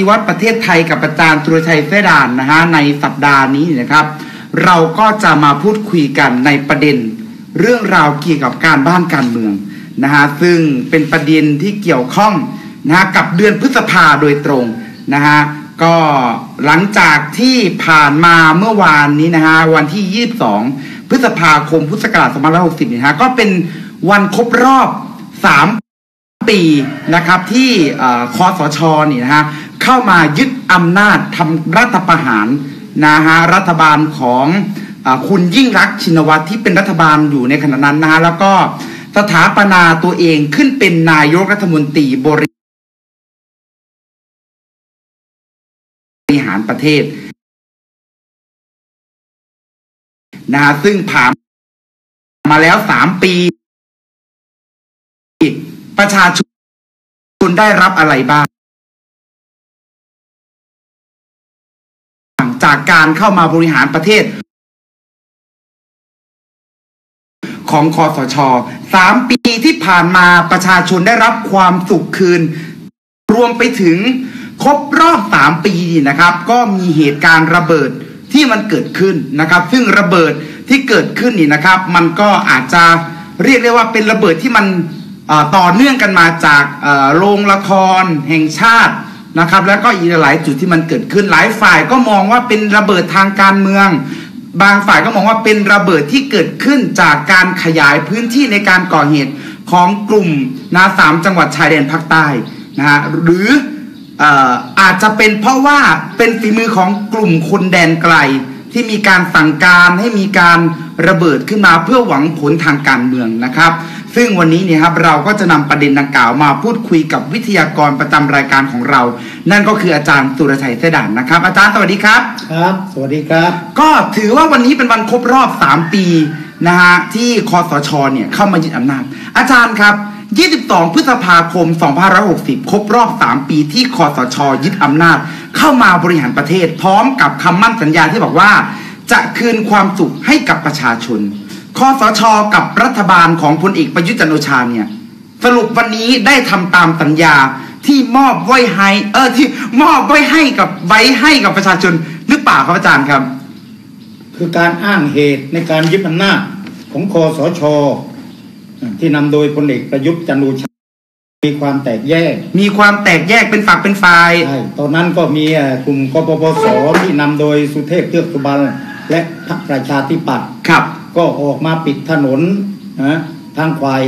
ฏิวัติประเทศไทยกับอาจารย์ตุรชัยเสดานนะฮะในสัปดาห์นี้นะครับ เราก็จะมาพูดคุยกันในประเด็น เรื่องราวเกี่ยวกับการบ้านการเมืองนะฮะซึ่งเป็นประเด็นที่เกี่ยวข้องนะฮะกับเดือนพฤษภาโดยตรงนะฮะก็หลังจากที่ผ่านมาเมื่อวานนี้นะฮะวันที่ 22 พฤษภาคมพุทธศักราช2560นะฮะก็เป็นวันครบรอบ 3 ปีนะครับที่อคอสชนี่นะฮะ เข้ามายึดอำนาจทำรัฐประหารนะฮะรัฐบาลของอคุณยิ่งรักชินวัตรที่เป็นรัฐบาลอยู่ในขณะนั้นนะฮะแล้วก็สถาปนาตัวเองขึ้นเป็นนายกรัฐมนตรีบริหารประเทศนะฮะซึ่งผ่านมาแล้วสามปี ประชาชนได้รับอะไรบ้าง จากการเข้ามาบริหารประเทศ ของคอสชสามปีที่ผ่านมาประชาชนได้รับความสุขคืน รวมไปถึงครบรอบสามปีนะครับ ก็มีเหตุการณ์ระเบิดที่มันเกิดขึ้นนะครับ ซึ่งระเบิดที่เกิดขึ้นนี่นะครับ มันก็อาจจะเรียกได้ว่าเป็นระเบิดที่มันต่อเนื่องกันมาจากโรงละครแห่งชาติ นะครับ แล้วก็อีกหลายจุดที่มันเกิดขึ้นหลายฝ่ายก็มองว่าเป็นระเบิดทางการเมือง บางฝ่ายก็มองว่าเป็นระเบิดที่เกิดขึ้นจากการขยายพื้นที่ในการก่อเหตุของกลุ่มนาสามจังหวัดชายแดนภาคใต้นะฮะหรือเอ่ออาจจะเป็นเพราะว่าเป็นฝีมือของกลุ่มคนแดนไกลที่มีการสั่งการให้มีการระเบิดขึ้นมาเพื่อหวังผลทางการเมืองนะครับ ซึ่งวันนี้เนี่ยครับเราก็จะนำประเด็นดังกล่าวมาพูดคุยกับวิทยากรประจำรายการของเรา นั่นก็คืออาจารย์สุรชัยเสดานนะครับ อาจารย์สวัสดีครับครับ สวัสดีครับ ก็ถือว่าวันนี้เป็นวันครบรอบ 3 ปีนะฮะที่คอสชเนี่ยเข้ามายึดอำนาจ อาจารย์ครับ 22 พฤษภาคม 2560 ครบรอบ 3 ปีที่คอสช ยึดอำนาจ เข้ามาบริหารประเทศ พร้อมกับคำมั่นสัญญาที่บอกว่า จะคืนความสุขให้กับประชาชน คอสชกับรัฐบาลของพลเอกประยุทธ์จันทร์โอชาเนี่ย สรุปวันนี้ได้ทำตามสัญญาที่มอบไว้ให้เออที่มอบไว้ให้กับไว้ให้กับประชาชนหรือเปล่าครับอาจารย์ครับ คือการอ้างเหตุในการยึดอำนาจของคอสชที่นำโดยพลเอกประยุทธ์จันทร์โอชามีความแตกแยก มีความแตกแยกเป็นฝักเป็นฝ่ายใช่ตอนนั้นก็มีเอ่อกลุ่มกปปสที่นำโดยสุเทพเทือกสุบรรณและพรรคประชาธิปัตย์ครับ ก็ออกมาปิดถนนนะทางควาย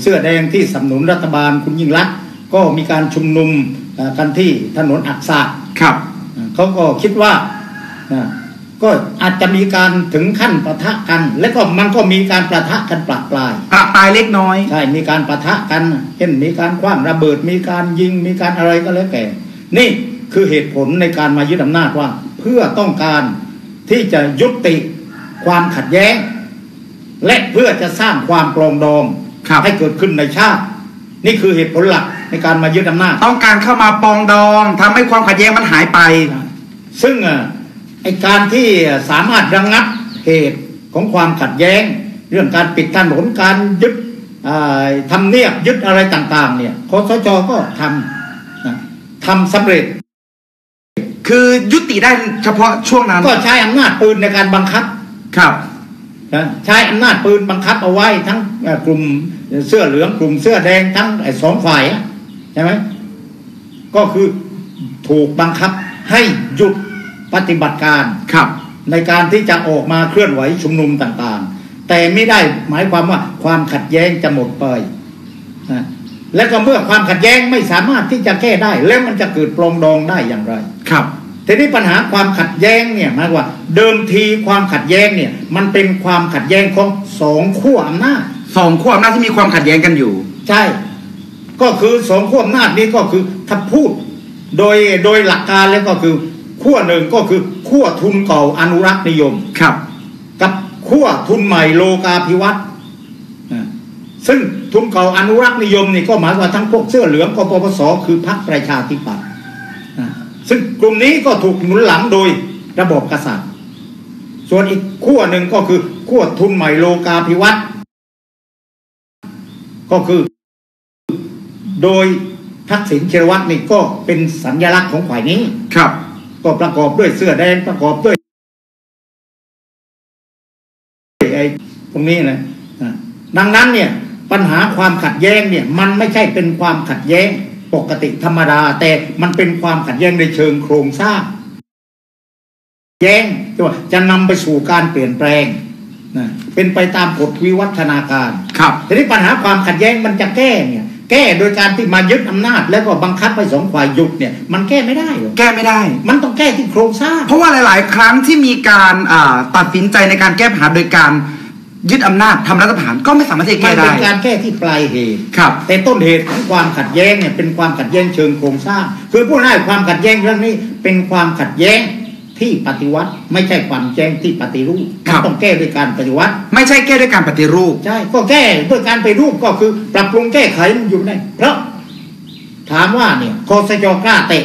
เสื้อแดงที่สนับสนุนรัฐบาลคุณยิ่งรักษณ์ก็มีการชุมนุมเอ่อกันที่ถนนอักษะครับเขาก็คิดว่านะก็อาจจะมีการถึงขั้นปะทะกัน และก็มันก็มีการประทะกันปลาปลายประปรายเล็กน้อยใช่มีการปะทะกันเช่นมีการคว้างระเบิด มีการยิงมีการอะไรก็แล้วแต่ นี่คือเหตุผลในการมายึดอำนาจว่า เพื่อต้องการที่จะยุติความขัดแย้ง และเพื่อจะสร้างความปรองดองครับให้เกิดขึ้นในชาติ นี่คือเหตุผลหลักในการมายึดอำนาจต้องการเข้ามาปองดองทำให้ความขัดแย้งมันหายไป ซึ่งอะไอการที่สามารถระงงับเหตุของความขัดแย้ง เรื่องการปิดถนนการยึดอ่าทำเนียบยึดอะไรต่างๆ เนี่ยคอสชก็ทำนะทำสำเร็จ คือยุติได้เฉพาะช่วงนั้น ก็ใช้อำนาจปืนในการบังคับครับนะ ใช้อำนาจปืนบังคับเอาไว้ทั้งเอ่อกลุ่มเสื้อเหลืองกลุ่มเสื้อแดงทั้งไอ้สองฝ่ายอะใช่ไหมก็คือถูกบังคับให้หยุดปฏิบัติการครับ ในการที่จะออกมาเคลื่อนไหวชุมนุมต่างๆ แต่ไม่ได้หมายความว่าความขัดแย้งจะหมดไปนะและก็เมื่อความขัดแย้งไม่สามารถที่จะแก้ได้ แล้วมันจะเกิดปรองดองได้อย่างไรครับ ทีนี้ปัญหาความขัดแย้งเนี่ยหมายว่า เดิมทีความขัดแย้งเนี่ย มันเป็นความขัดแย้งของสองขั้วอำนาจสองขั้วอำนาจที่มีความขัดแย้งกันอยู่ ใช่ ก็คือสองขั้วอำนาจนี้ก็คือถ้าพูด โดยโดยหลักการแล้วก็คือขั้วหนึ่งก็คือขั้วทุนเก่าอนุรักษ์นิยมครับ กับขั้วทุนใหม่โลกาภิวัตน์อ่าซึ่งทุนเก่าอนุรักษ์นิยมนี่ก็หมายว่าทั้งพวกเสื้อเหลืองกปปสคือพรรคประชาธิปัตย์อ่า ซึ่งกลุ่มนี้ก็ถูกหนุนหลังโดยระบบกษัตริย์ ส่วนอีกขั้วหนึ่งก็คือขั้วทุนใหม่โลกาภิวัตน์ก็คือ โดยทักษิณชินวัตรนี่ก็เป็นสัญลักษณ์ของฝ่ายนี้ครับ ก็ประกอบด้วยเสื้อแดงประกอบด้วยไอ้ตรงนี้นะอะดังนั้นเนี่ยปัญหาความขัดแย้งเนี่ย มันไม่ใช่เป็นความขัดแย้ง ปกติธรรมดา แต่มันเป็นความขัดแย้งในเชิงโครงสร้าง แย้งที่ว่าจะนำไปสู่การเปลี่ยนแปลงนะเป็นไปตามกฎวิวัฒนาการ ครับทีนี้ปัญหาความขัดแย้งมันจะแก้เนี่ย แก้โดยการที่มายึดอำนาจ แล้วก็บังคับให้สองฝ่ายหยุดเนี่ย มันแก้ไม่ได้หรอกแก้ไม่ได้ มันต้องแก้ที่โครงสร้าง เพราะว่าหลาย ๆ ครั้งที่มีการอ่าตัดสินใจในการแก้ปัญหาโดยการ ยึดอำนาจทำรัฐประหารก็ไม่สามารถที่จะมัแก้นได้เป็นการแก้ที่ปลายเหตุครับ แต่ต้นเหตุของความขัดแย้งเนี่ยเป็นความขัดแย้งเชิงโครงสร้าง คือพูดง่ายๆความขัดแย้งเรื่องนี้เป็นความขัดแย้งที่ปฏิวัติไม่ใช่ความแย้งที่ปฏิรูปครัมันบต้องแก้ด้วยการปฏิวัติ ไม่ใช่แก้ด้วยการปฏิรูปใช่ก็แก้ด้วยการไปรูปก็คือ ปรับปรุงแก้ไขมันอยู่ได้เพราะถามว่าเนี่ยคอสจกล้าเตะ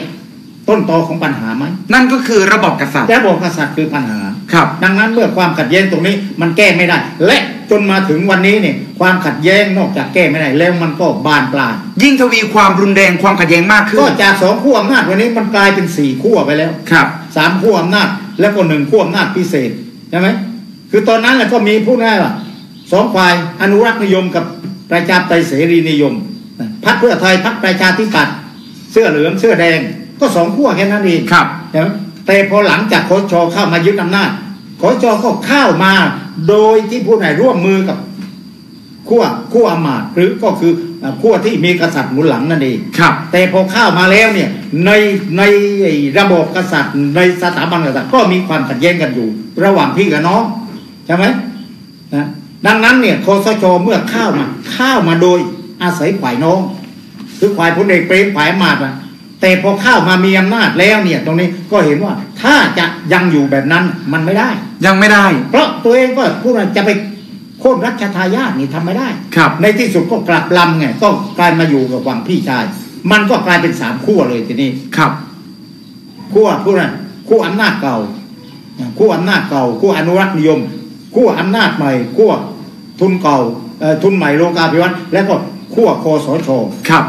ต้นตอของปัญหาไหมนั่นก็คือระบอบกษัตริย์ระบบกษัตริย์คือปัญหา ครับ ดังนั้นเมื่อความขัดแย้งตรงนี้มันแก้ไม่ได้ และจนมาถึงวันนี้เนี่ยความขัดแย้งนอกจากแก้ไม่ได้แล้วมันก็บานปลายยิ่งทวีความรุนแรงความขัดแย้งมากขึ้นก็จากสองขั้วอำนาจวันนี้มันกลายเป็นสี่ขั้วไปแล้วครับสามขั้วอำนาจแล้วก็หนึ่งขั้วอำนาจพิเศษใช่ไหมคือตอนนั้นแหละก็มีผู้ง่ายว่าสองฝ่ายอนุรักษ์นิยมกับประชาธิปไตยเสรีนิยมพรรคเพื่อไทยพรรคประชาธิปัตย์เสื้อเหลืองเสื้อแดงก็สองขั้วแค่นั้นเองครับใช่ไหม แต่พอหลังจากคอสชเข้ามายึดอำนาจคอสชก็เข้ามาโดยที่ผู้ไหนร่วมมือกับขั้วขั้วอำมาตย์หรือก็คือขั้วที่มีกษัตริย์หนุนหลังนั่นเองครับ แต่พอเข้ามาแล้วเนี่ยในในระบบกษัตริย์ในสถาบันกษัตริย์ก็มีความขัดแย้งกันอยู่ ระหว่างพี่กับน้องใช่ไหมนะดังนั้นเนี่ยคอสชเมื่อเข้ามาเข้ามาโดยอาศัยฝ่ายน้อง คือฝ่ายพลเอกเปรมฝ่ายอำมาตย์อะ แต่พอเข้ามามีอำนาจแล้วเนี่ยตรงนี้ก็เห็นว่าถ้าจะยังอยู่แบบนั้นมันไม่ได้ ยังไม่ได้ เพราะตัวเองก็พูดว่าจะไปโค่นรัชทายาทนี่ทำไม่ได้ครับ ในที่สุดก็กลับลำไงก็กลายมาอยู่กับฝั่งพี่ชาย มันก็กลายเป็นสามขั้วเลยทีนี้ครับขั้วผู้นั้นขั้วอำนาจเก่าขั้วอำนาจเก่าขั้วอนุรักษ์นิยมขั้วอำนาจใหม่ขั้วทุนเก่าเอ่อทุนใหม่โลกาภิวัตน์และก็ขั้วคอสชครับ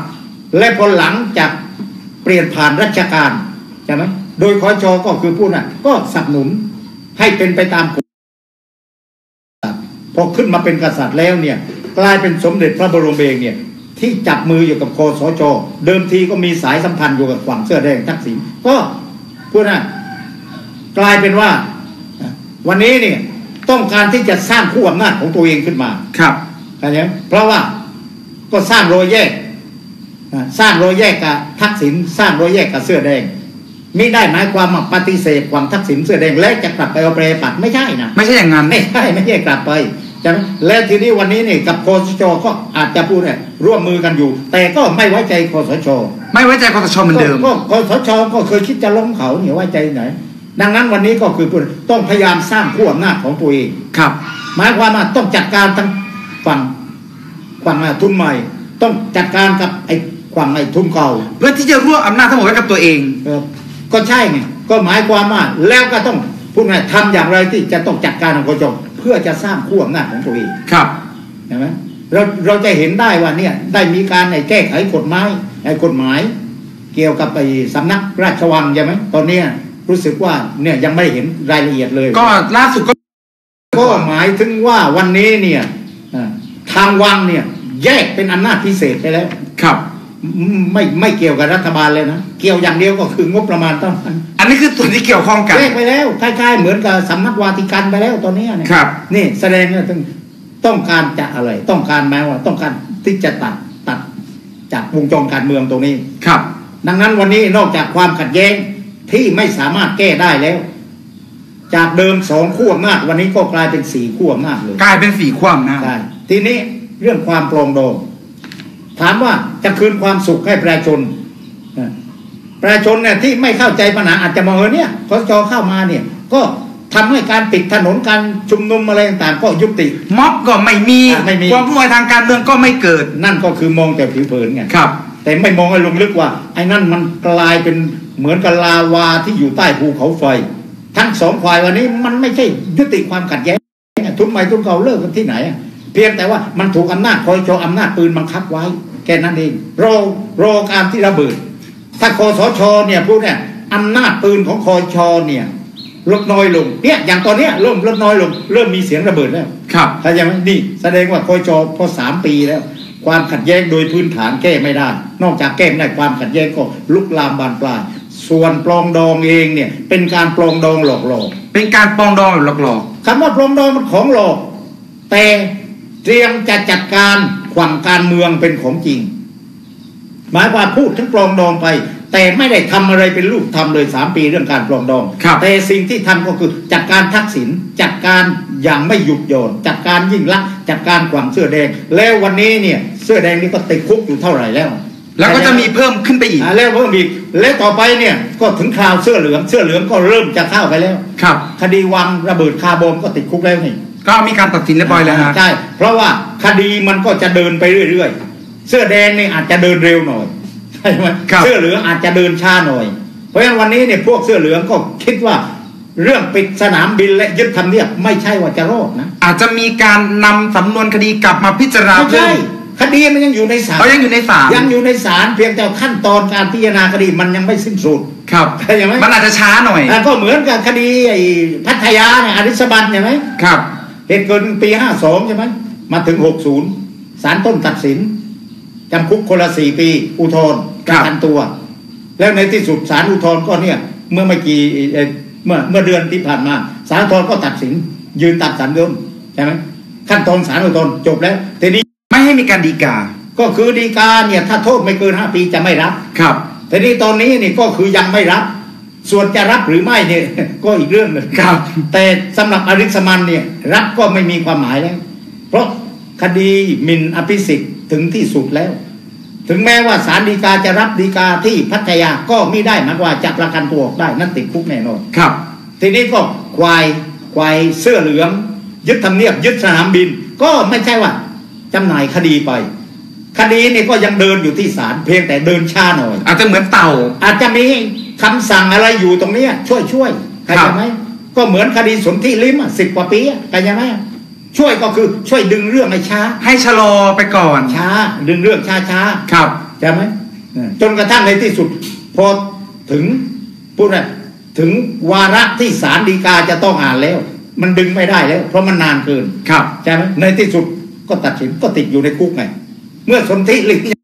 และพอหลังจาก เปลี่ยนผ่านรัชการใช่ไหมโดยคอชก็คือผู้นั้นก็สนับสนุนให้เป็นไปตามกฎพอขึ้นมาเป็นกษัตริย์แล้วเนี่ย กลายเป็นสมเด็จพระบรมเองเนี่ย ที่จับมืออยู่กับคอสชเดิมทีก็มีสายสัมพันธ์อยู่กับฝั่งเสื้อแดงทักษิณก็พูดนะกลายเป็นว่า วันนี้เนี่ยต้องการที่จะสร้างคู่อำนาจของตัวเองขึ้นมาครับเข้าใจไหมเพราะว่าก็สร้างรอยแยกอ่า สร้างรอยแยกกับทักษิณสร้างรอยแยกกับเสื้อแดงมิได้หมายความว่าปฏิเสธความทักษิณเสื้อแดงและจะกลับไปเอาเปรปัดไม่ใช่นะไม่ใช่อย่างนั้นไม่ใช่ไม่ใช่กลับไปใช่ไหมและทีนี้วันนี้เนี่ยกับคอสชก็อาจจะพูดเนี่ยร่วมมือกันอยู่ แต่ก็ไม่ไว้ใจคอสช ไม่ไว้ใจคอสชเหมือนเดิมก็ก็คอสชก็เคยคิดจะล้มเขาเนี่ยไว้ใจไหน ดังนั้นวันนี้ก็คือพูดต้องพยายามสร้างขั้วอำนาจของตัวเองครับ หมายความว่าต้องจัดการทั้งฝั่งฝั่งทุนใหม่ ต้องจัดการกับไอ้ ฝั่งไอ้ทุนเก่า เพื่อที่จะรวบอำนาจทั้งหมดไว้กับตัวเองเออก็ใช่ไงก็หมายความว่าแล้วก็ต้องพูดง่ายทำอย่างไรที่จะต้องจัดการของกจเพื่อจะสร้างขั้วอำนาจของตัวเองครับใช่ไหมเราเราจะเห็นได้ว่าเนี่ยได้มีการไอ้แก้ไขกฎหมายไอ้กฎหมาย เกี่ยวกับไอ้สำนักราชวังใช่ไหมตอนเนี้ยรู้สึกว่าเนี่ยยังไม่เห็นรายละเอียดเลย ก็ล่าสุดก็ก็หมายถึงว่าวันนี้เนี่ยอ่าทางวังเนี่ยแยกเป็นอำนาจพิเศษไปแล้ว ครับ ไม่ไม่เกี่ยวกับรัฐบาลเลยนะ เกี่ยวอย่างเดียวก็คืองบประมาณเท่านั้นอันนี้คือส่วนที่เกี่ยวข้องกันแยกไปแล้วคล้ายๆเหมือนกับสำนักวาติกันไปแล้วตอนนี้เนี่ยครับ นี่แสดงว่าต้องต้องการจะอะไร ต้องการหมายว่าต้องการที่จะตัดตัดจากวงจรการเมืองตรงนี้ครับ ดังนั้นวันนี้นอกจากความขัดแย้งที่ไม่สามารถแก้ได้แล้ว จากเดิมสองขั้วอำนาจวันนี้ก็กลายเป็นสี่ขั้วอำนาจเลย กลายเป็นสีความนะได้ทีนี้เรื่องความปรองดอง ถามว่าจะคืนความสุขให้ประชาชนนะประชาชนเนี่ยที่ไม่เข้าใจปัญหาอาจจะมองเออเนี่ยคอสชเข้ามาเนี่ย ก็ทำให้การปิดถนนการชุมนุมอะไรต่างๆก็ยุติม็อบก็ไม่มีอะไม่มีความวุ่นวายทางการเมืองก็ไม่เกิด นั่นก็คือมองแต่ผิวเผินไงครับ แต่ไม่มองให้ลงลึกว่า ไอ้นั่นมันกลายเป็นเหมือนกับลาวาที่อยู่ใต้ภูเขาไฟ ทั้งสองฝ่ายวันนี้มันไม่ใช่ยุติความขัดแย้งทุนใหม่ทุนเก่าเลิกกันที่ไหนอะ เพียงแต่ว่ามันถูกอำนาจคอยโชว์อำนาจปืนบังคับไว้ แค่นั้นเองรอรอการที่ระเบิด ถ้าคอสชเนี่ยพูดเนี่ยอำนาจปืนของคอชเนี่ยลดน้อยลงเนี่ยอย่างตอนเนี้ยเริ่มลดน้อยลง เริ่มมีเสียงระเบิดแล้วครับเข้าใจไหมนี่แสดงว่าคอชพอสามปีแล้ว ความขัดแย้งโดยพื้นฐานแก้ไม่ได้ นอกจากแก้ไม่ได้ความขัดแย้งก็ลุกลามบานปลายส่วนปลองดองเองเนี่ยเป็นการปลองดองหลอกหลอกเป็นการปรองดองแบบหลอกคำว่าปลองดองมันของหลอก แต่ เตรียมจะจัดการขวังการเมืองเป็นของจริง หมายความพูดถึงปลองดองไป แต่ไม่ได้ทำอะไรเป็นรูปทำเลยสามปีเรื่องการปลองดองครับแต่สิ่งที่ทำก็คือจัดการทักษิณจัดการอย่างไม่หยุดหย่อนจัดการยิ่งลักษณ์จัดการขวางเสื้อแดง แล้ววันนี้เนี่ยเสื้อแดงนี่ก็ติดคุกอยู่เท่าไหร่แล้วๆแล้วก็จะมีเพิ่มขึ้นไปอีกอ่าแล้วเพิ่มอีก แล้วต่อไปเนี่ยก็ถึงคราวเสื้อเหลือง เสื้อเหลืองก็เริ่มจะเข้าไปแล้ว ครับ คดีวางระเบิดคาร์บอมก็ติดคุกแล้วนี่ ก็มีการตัดสินเรียบร้อยแล้วฮะใช่ เพราะว่าคดีมันก็จะเดินไปเรื่อยๆ เสื้อแดงนี่อาจจะเดินเร็วหน่อยใช่ไหมครับเสื้อเหลืองอาจจะเดินช้าหน่อย เพราะฉะนั้นวันนี้เนี่ยพวกเสื้อเหลืองก็คิดว่าเรื่องปิดสนามบินและยึดทำเนียบไม่ใช่ว่าจะรอดนะ อาจจะมีการนำสำนวนคดีกลับมาพิจารณาไม่เพิ่ใช่มคดีมันยังอยู่ในศาลเขายังอยู่ในศาลยังอยู่ในศาลเพียงแต่ขั้นตอนการพิจารณาคดีมันยังไม่สิ้นสุดครับเข้าใจไหมมันอาจจะช้าหน่อยอะก็เหมือนกับคดีไอ้พัทยาเนี่ยอริสบันใช่ไหมครับ เหตุเกิดปีห้าสองใช่ไหมมาถึงหกศูนย์ศาลต้นตัดสินจำคุกคนละสี่ปี อุทธรณ์ประกันตัว แล้วในที่สุดศาลอุทธรณ์ก็เนี่ย เมื่อไม่กี่เอ่อเมื่อเมื่อเดือนที่ผ่านมาศาลอุทธรณ์ก็ตัดสิน ยืนตัดสันยนใช่ไหมขั้นตอนศาลอุทธรณ์จบแล้วทีนี้ไม่ให้มีการดีกา ก็คือดีกาเนี่ยถ้าโทษไม่เกินห้าปีจะไม่รับ ครับทีนี้ตอนนี้นี่ก็คือยังไม่รับ ส่วนจะรับหรือไม่เนี่ยก็อีกเรื่องหนึ่งครับ แต่สำหรับอริสมันเนี่ยรับก็ไม่มีความหมายแล้ว เพราะคดีหมินอภิสิทธิ์ถึงที่สุดแล้ว ถึงแม้ว่าศาลฎีกาจะรับฎีกาที่พัทยาก็ไม่ได้หมายความว่าจะประกันตัวออกได้นั่นติดคุกแน่นอนครับ ทีนี้ก็ควายควายเสื้อเหลือง ยึดทำเนียบยึดสนามบิน ก็ไม่ใช่ว่าจำหน่ายคดีไปคดีนี่ก็ยังเดินอยู่ที่ศาลเพียงแต่เดินช้าหน่อย อาจจะเหมือนเต่า อาจจะมี คำสั่งอะไรอยู่ตรงเนี้ย ช่วยช่วยเข้าครัใจบไหมก็เหมือนคดีสนธิลิ้มสิบกว่าปีอะเข้าใจไหมช่วยก็คือช่วยดึงเรื่องให้ช้า ให้ชะลอไปก่อนช้า ดึงเรื่องช้าช้าครับใช่ไหมเออจนกระทั่งในที่สุด พอถึงพูดอะไรถึงวาระที่ศาลฎีกาจะต้องอ่านแล้ว มันดึงไม่ได้แล้ว เพราะมันนานเกินครับใช่ไหมในที่สุดก็ตัดสินก็ติดอยู่ในคุกไง เมื่อสนธิลิ้ม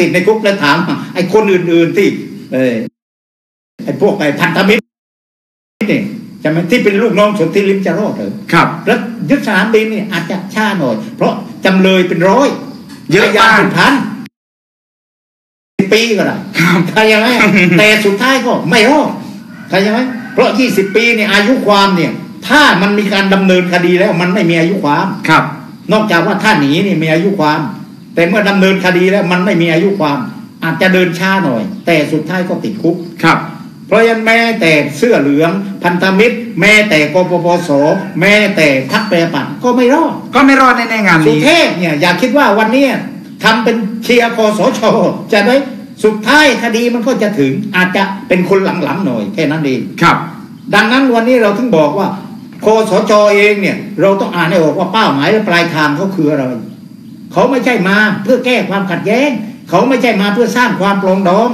ติดในคุกแล้วถาม ไอ้คนอื่น ๆที่ เออไอ้พวกไอ้พันธมิตรนี่ใช่ไหมที่เป็นลูกน้องสนธิลิ้มจะรอดเหรอครับ แล้วยึดสนามบินนี่อาจจะช้าหน่อย เพราะจำเลยเป็นร้อยเยอะพยานมากเป็นพันปีก็ได้ครับใครยังไงแต่สุดท้ายก็ไม่รอดใครยังไงเพราะยี่สิบปีเนี่ยอายุความเนี่ย ถ้ามันมีการดำเนินคดีแล้วมันไม่มีอายุความครับ นอกจากว่าถ้าหนีนี่มีอายุความ แต่เมื่อดำเนินคดีแล้วมันไม่มีอายุความ อาจจะเดินช้าหน่อย แต่สุดท้ายก็ติดคุกครับ เพราะฉะนั้นแม้แต่เสื้อเหลืองพันธมิตร แม้แต่กปปสแม้แต่พักแปรปัดก็ไม่รอดก็ไม่รอดแน่ๆงานสุนี้เทพเนี่ยอย่าคิดว่าวันเนี้ยทำเป็นเชียร์คอสชจะได้สุดท้ายคดีมันก็จะถึงอาจจะเป็นคนหลังๆหน่อยแค่นั้นเองครับ ดังนั้นวันนี้เราถึงบอกว่าคอสชเองเนี่ย เราต้องอ่านให้ออกว่าเป้าหมายและปลายทางเขาคืออะไร เขาไม่ใช่มาเพื่อแก้ความขัดแย้ง เขาไม่ใช่มาเพื่อสร้างความปรองดอง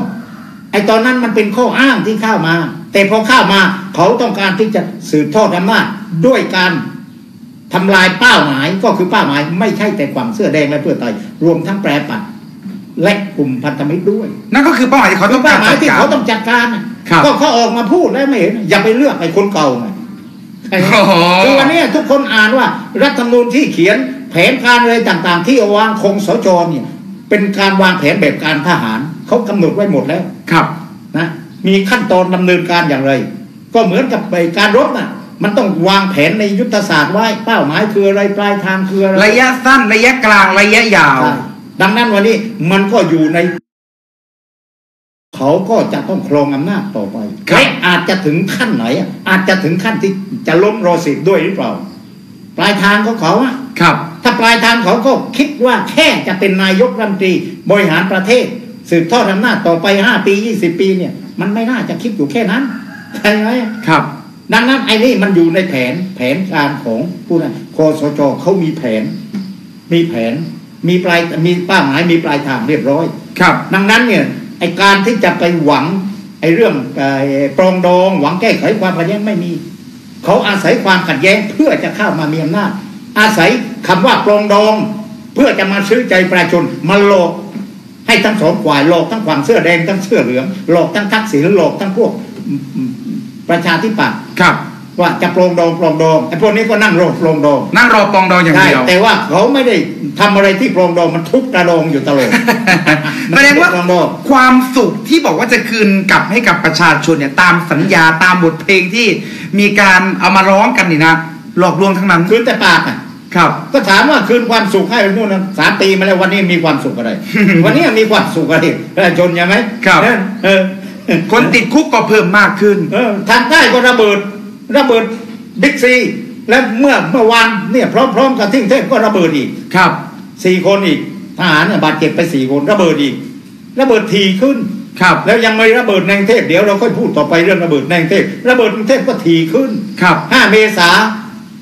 ไอ้ตอนนั้นมันเป็นข้ออ้างที่เข้ามา แต่พอเข้ามาเขาต้องการที่จะสืบทอดอำนาจด้วยการทำลายเป้าหมายก็คือเป้าหมาย ไม่ใช่แต่ฝั่งเสื้อแดงและเพื่อไทยรวมทั้งแปรปัดและกลุ่มพันธมิตรด้วย นั่นก็คือเป้าหมายที่เขาคืต้อองเป้าการหมายจัดที่การเขาต้องจัดการน่ะครับก็เขาออกมาพูดแล้วไม่เห็นอย่าไปเลือกไอ้คนเก่าไงโอ้โหคือวันนี้ทุกคนอ่านว่า รัฐธรรมนูญที่เขียนแผนการอะไรต่างๆ ที่เอาวางคงสจเนี่ยเป็นการวางแผนแบบการทหารเขากำหนดไว้หมดแล้วครับนะมีขั้นตอนดำเนินการอย่างไร ก็เหมือนกับไปการรบน่ะมันต้องวางแผนในยุทธศาสตร์ไว้เป้าหมายคืออะไรปลายทางคืออะไรระยะสั้นระยะกลางระยะยาวใช่ดังนั้นวันนี้มันก็อยู่ใน เขาก็จะต้องครองอำนาจต่อไปครับและอาจจะถึงขั้นไหนอะอาจจะถึงขั้นที่จะล้มรอสิบด้วยหรือเปล่า ปลายทางของเขาอะครับถ้า ปลายทางเขาก็คิดว่าแค่จะเป็นนายกรัฐมนตรีบริหารประเทศ สืบทอดอำนาจต่อไปห้าปียี่สิบปีเนี่ย มันไม่น่าจะคิดอยู่แค่นั้นใช่ไหมครับมดังนั้นไอ้นี่มันอยู่ในแผนแผนการของผู้นั้นคอสชเขามีแผน มีแผน มีปลายมีเป้าหมายมีปลายทางเรียบร้อย ครับ ดังนั้นเนี่ยไอการที่จะไปหวังไอเรื่องเอ่อปรองดองหวังแก้ไขความขัดแย้งไม่มี เขาอาศัยความขัดแย้งเพื่อจะเข้ามามีอำนาจ อาศัยคำว่าปรองดอง เพื่อจะมาซื้อใจประชาชนมาหลอกให้ทั้งสองฝ่ายหลอกทั้งฝั่งเสื้อแดงทั้งเสื้อเหลืองหลอกทั้งทักษิณหลอกทั้งพวกอืมอืมประชาธิปัตย์ครับว่าจะปรองดองปรองดองไอ้พวกนี้ก็นั่งรอปรองดองนั่งรอปองดองอย่างใช่เดียวแต่ว่าเขาไม่ได้ทำอะไรที่ปรองดองมันทุบกระดองอยู่ตลอดแสดงว่าปรองดองความสุขที่บอกว่าจะคืนกลับให้กับประชาชนเนี่ยตามสัญญาตามบทเพลงที่มีการเอามาร้องกันนี่นะหลอกลวงทั้งนั้นคืนแต่ปากอะ ครับ ก็ถามว่าคืนความสุขให้นู่นนะสามปีมาแล้ววันนี้มีความสุขอะไร วันนี้มีความสุขอะไรประชาชนใช่ไหมครับเออเออคนติดคุกก็เพิ่มมากขึ้น เออทางใต้ก็ระเบิด ระเบิดบิ๊กซีและเมื่อเมื่อวานเนี่ยพร้อมๆกับที่กรุงเทพก็ระเบิดอีกครับสี่คนอีกทหารเนี่ยบาดเจ็บไปสี่คนระเบิดอีก ระเบิดทีขึ้นครับ แล้วยังไม่ระเบิดในกรุงเทพเดี๋ยวเราค่อยพูดต่อไปเรื่องระเบิดในกรุงเทพระเบิดกรุงเทพก็ทีขึ้นครับห้าเมษา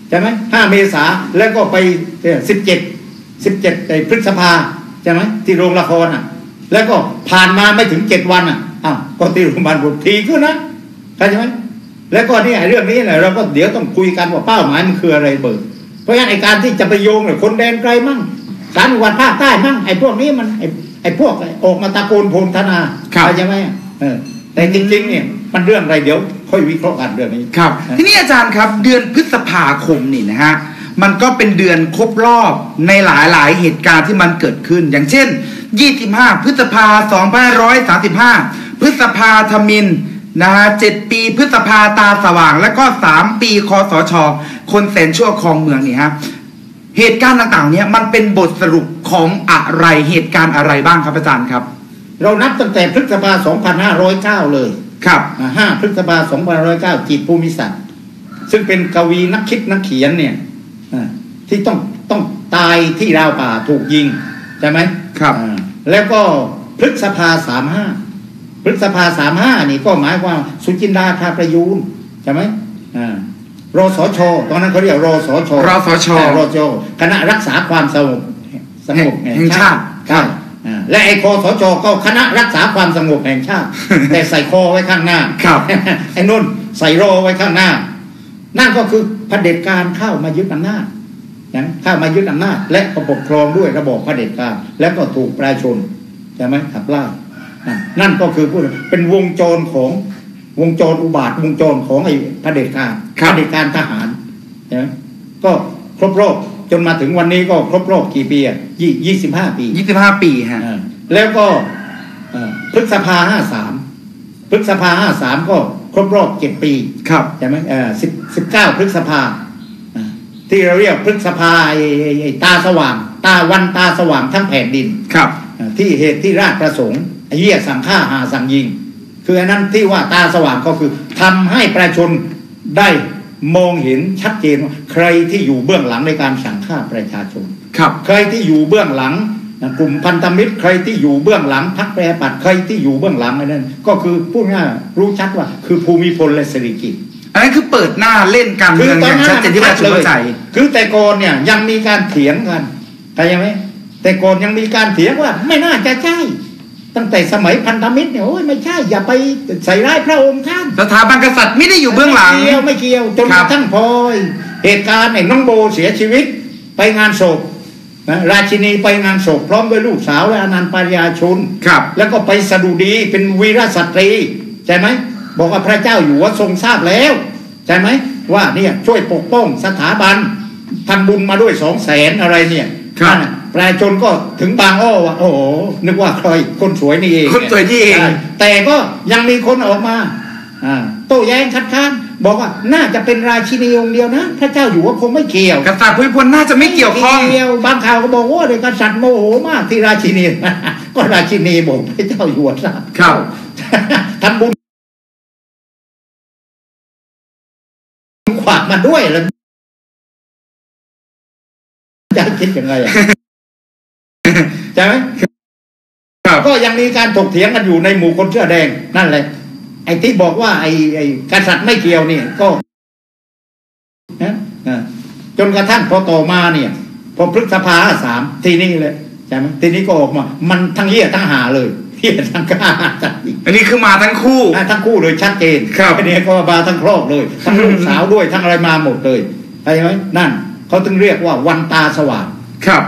ใช่ไหมห้าเมษาแล้วก็ไปสิบเจ็ดสิบเจ็ดพฤษภาใช่ไหมที่โรงละครอะ แล้วก็ผ่านมาไม่ถึงเจ็ดวันอะอ้าวก็ที่โรงพยาบาลบุตรทีขึ้นนะเข้าใจไหมแล้วก็นี่ไอ้เรื่องนี้เนี่ยเราก็เดี๋ยวต้องคุยกันว่าเป้าหมายมันคืออะไรเบิกเพราะงั้นไอ้การที่จะไปโยงเนี่ยคนแดนไกลมั่งสารจังหวัดภาคใต้มั่งไอ้พวกนี้มันไอ้ไอ้พวกออกมาตะโกนโพลธนาครับเข้าใจไหมเออแต่จริงๆเนี่ย มันเรื่องอะไรเดี๋ยวค่อยวิเคราะห์กันเรื่องนี้ ครับ ทีนี้อาจารย์ครับ เดือนพฤษภาคมนี่นะฮะมันก็เป็นเดือนครบรอบในหลายๆ เหตุการณ์ที่มันเกิดขึ้น อย่างเช่น 25 พฤษภา 2535 พฤษภาธมินนะฮะ7ปีพฤษภาตาสว่าง แล้วก็3ปีคอสช คนแสนชั่วครองเมืองนี่ฮะเหตุการณ์ต่างๆ เนี่ยมันเป็นบทสรุปของอะไรเหตุการณ์อะไรบ้างครับอาจารย์ครับ เรานับตั้งแต่พฤษภา 2509 เลย ครับอ่า5พฤษภา2509จิตรภูมิศักดิ์ซึ่งเป็นกวีนักคิดนักเขียนเนี่ยอ่าที่ต้องต้องตายที่ราวป่าถูกยิงใช่ไหมครับอ่าแล้วก็พฤษภา35พฤษภา35นี่ก็หมายความสุจินดาคาประยูนใช่ไหมอ่ารสชตอนนั้นเขาเรียกรสชรสชอ่ารสชคณะรักษาความสงบสงบแห่งชาติใช่อ่า และไอ้คอสชก็คณะรักษาความสงบแห่งชาติ แต่ใส่คอไว้ข้างหน้าครับไอ้นุ่นใส่รอไว้ข้างหน้า นั่นก็คือเผด็จการเข้ามายึดอำนาจนะเข้ามายึดอำนาจ และก็ปกครองด้วยระบอบเผด็จการ แล้วก็ถูกประชาชนใช่ไหมขับไล่นั่นนั่นก็คือพูดเป็นวงจรของวงจรอุบาทวงจรของไอ้เผด็จการครับเผด็จการทหารใช่ไหมก็ครบรอบจ นมาถึงวันนี้ก็ครบรอบกี่ปีอะยี่ยี่สิบห้าปี25ปีฮะอ่าแล้วก็เอ่อพฤษภาห้าสามพฤษภาห้าสามก็ครบรอบเจ็ดปี ครับใช่ไหมเออสิบสิบเก้าพฤษภาอ่าที่เราเรียกพฤษภาไอ้ไอ้ไอ้ตาสว่าง ตาวันตาสว่างทั้งแผ่นดินครับอ่าที่เหตุที่ราชประสงค์ไอ้เหี้ยสั่งฆ่าหาสั่งยิง คืออันนั้นที่ว่าตาสว่างก็คือทำให้ประชาชนได้ มองเห็นชัดเจนว่าใครที่อยู่เบื้องหลังในการสั่งฆ่าประชาชน ครับ ใครที่อยู่เบื้องหลังนะกลุ่มพันธมิตรใครที่อยู่เบื้องหลังพักแปรปัดใครที่อยู่เบื้องหลังอันนั้นก็คือพูดง่ายๆรู้ชัดว่า คือภูมิพลและเศรษฐกิจอันนั้นคือเปิดหน้าเล่นการเมืองอย่างชัดเจนที่ประชาชนเข้าใจ คือแต่ก่อนเนี่ยยังมีการเถียงกันเข้าใจไหมแต่ก่อนยังมีการเถียงว่าไม่น่าจะใช่ ตั้งแต่สมัยพันธมิตรเนี่ยโอ้ยไม่ใช่อย่าไปใส่ร้ายพระองค์ท่าน สถาบันกษัตริย์ไม่ได้อยู่เบื้องหลังไม่เกี่ยวไม่เกี่ยวจนคกรับระทั่งพอเหตุการณ์เนี่ยน้องโบเสียชีวิตไปงานศพนะราชินีไปงานศพพร้อมด้วยลูกสาวและอนันต์ปริยาชุนครับ แล้วก็ไปสดุดีเป็นวีรสตรีใช่ไหมบอกว่าพระเจ้าอยู่หัว่าทรงทราบแล้วใช่ไหมว่าเนี่ยช่วยปกป้องสถาบันทำบุญมาด้วยสองแสนอะไรเนี่ย ครับนั่นน่ะประชาชนก็ถึงบางอ้อว่าโอ้โหนึกว่าใครคนสวยนี่เองคนสวยนี่เองใช่แต่ก็ยังมีคนออกมาอ่าโต้แย้งคัดค้านบอกว่าน่าจะเป็นราชินีองค์เดียวนะพระเจ้าอยู่หัว่าคงไม่เกี่ยวกษัตริย์ภูมิพลน่าจะไม่เกี่ยวข้องเกี่ยวบางข่าวก็บอกว่าเด็กกษัตริย์โมโหมากที่ราชินีก็ราชินีบอกพระเจ้าอยู่หัวทราบครับทำบุญขวากมาด้วยแล้ว จะคิดยังไงอะใช่ไหมครับก็ยังมีการถกเถียงกันอยู่ในหมู่คนเสื้อแดงนั่นแหละ ไอ้ที่บอกว่า ไอ้ไอ้กษัตริย์ไม่เกี่ยวนี่ก็นะนะจนกระทั่งพอต่อมาเนี่ย พอพฤษภาสามทีนี้เลยใช่ไหมทีนี้ก็ออกมา มันทั้งเหี้ยทั้งหาเลยเหี้ยทั้งกล้าทั้งอีกอันนี้คือมาทั้งคู่อะทั้งคู่เลยชัดเจนครับอันนี้ก็มาทั้งครอบเลยทั้งลูกสาวด้วยทั้งอะไรมาหมดเลยเข้าใจไหมนั่น เขาถึงเรียกว่าวันตาสว่างครับ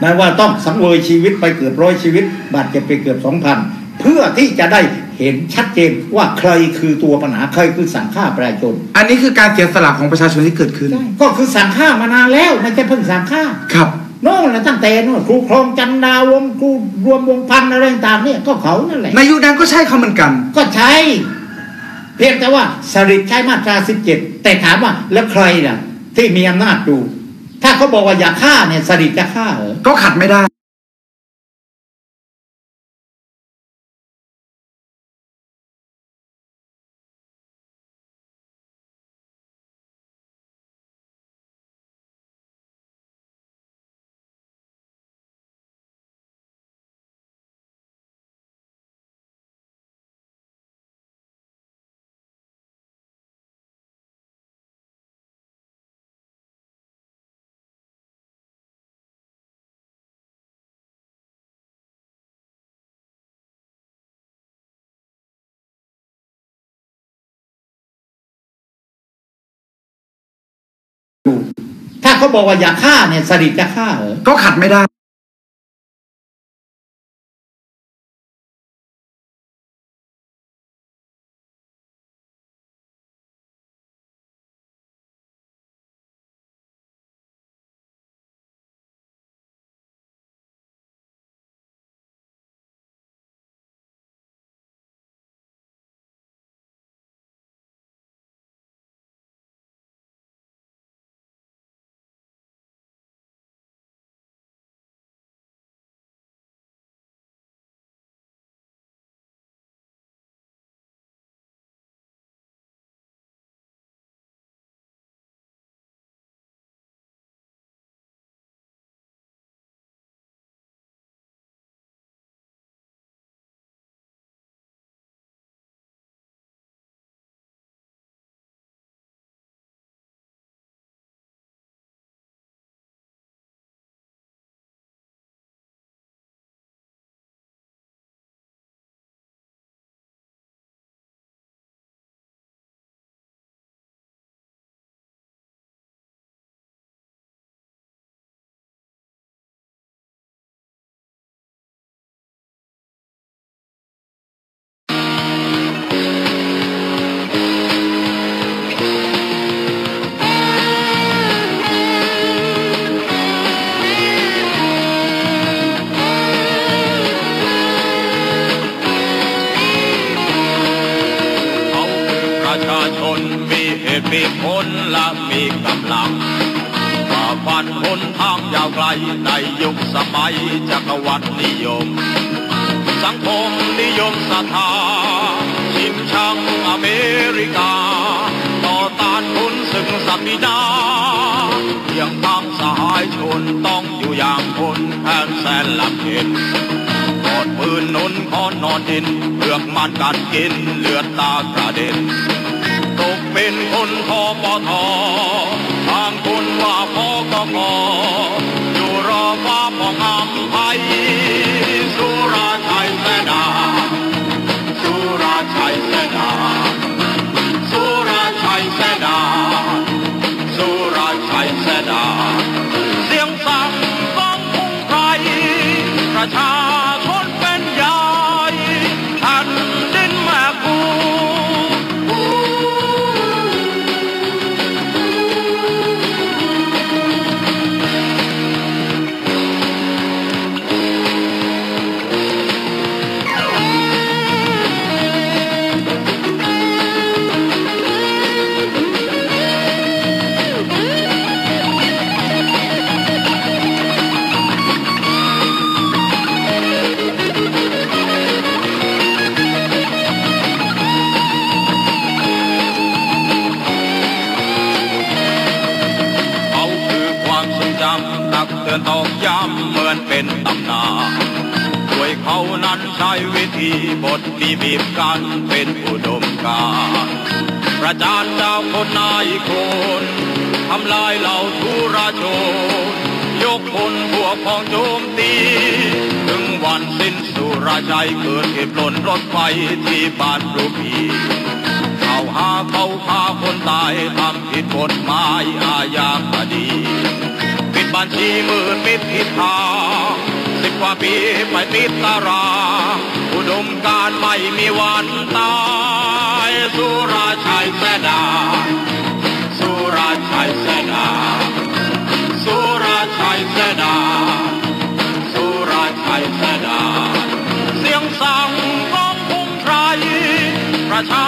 หมายว่าต้องสังเวยชีวิตไปเกือบร้อยชีวิต บาดเจ็บไปเกือบสองพันเพื่อที่จะได้เห็นชัดเจนว่าใครคือตัวปัญหาใครคือสั่งฆ่าประชาชน อันนี้คือการเสียสละของประชาชนที่เกิดขึ้น ก็คือสั่งฆ่ามานานแล้วไม่ใช่เพิ่งสั่งฆ่าครับโน่นแหละตั้งแต่โน่นครูครองจันดาวงศ์ครูรวมวงพันธ์อะไรต่างๆเนี่ยก็เขานั่นแหละในยุคนั้นก็ใช่เขาเหมือนกัน ก็ใช้เพียงแต่ว่าสริตใช้มาตราสิบเจ็ดแต่ถามว่าแล้วใครน่ะ ที่มีอำนาจดูถ้าเขาบอกว่าอย่าฆ่าเนี่ยสริจะฆ่าเหรอก็ขัดไม่ได้ เขาบอกว่าอย่าฆ่าเนี่ยสริตจะฆ่าเหรอก็ขัดไม่ได้ คืนนนขอนนอนดินเลือกมันกัดกินเลือดตากระเด็นตกเป็นคนทอปอทอทางคนว่าพอก็พออยู่รอฟ้าพองอำไพสุรา บีบกันเป็นอุดมการประจานเจ้าคนนายคนทำลายเหล่าทุราชน ยกคนพวกพ้องโจมตีถึงวันสิ้นสุราชัยเกิดเหตุล้นรถไฟที่บ้านปลูพีเขาหาเขาฆ่าคนตายทำผิดกฎหมายอาญาคดี ปิดบัญชีมืดปิดทิศทาง สิบกว่าปีไปติดตาราอุดมการไม่มีวันตายสุราชัยแสดาสุราชัยแสดาสุราชัยแสดาสุราชัยแสดาเสียงสั่งร้องพุ่งไพรประชา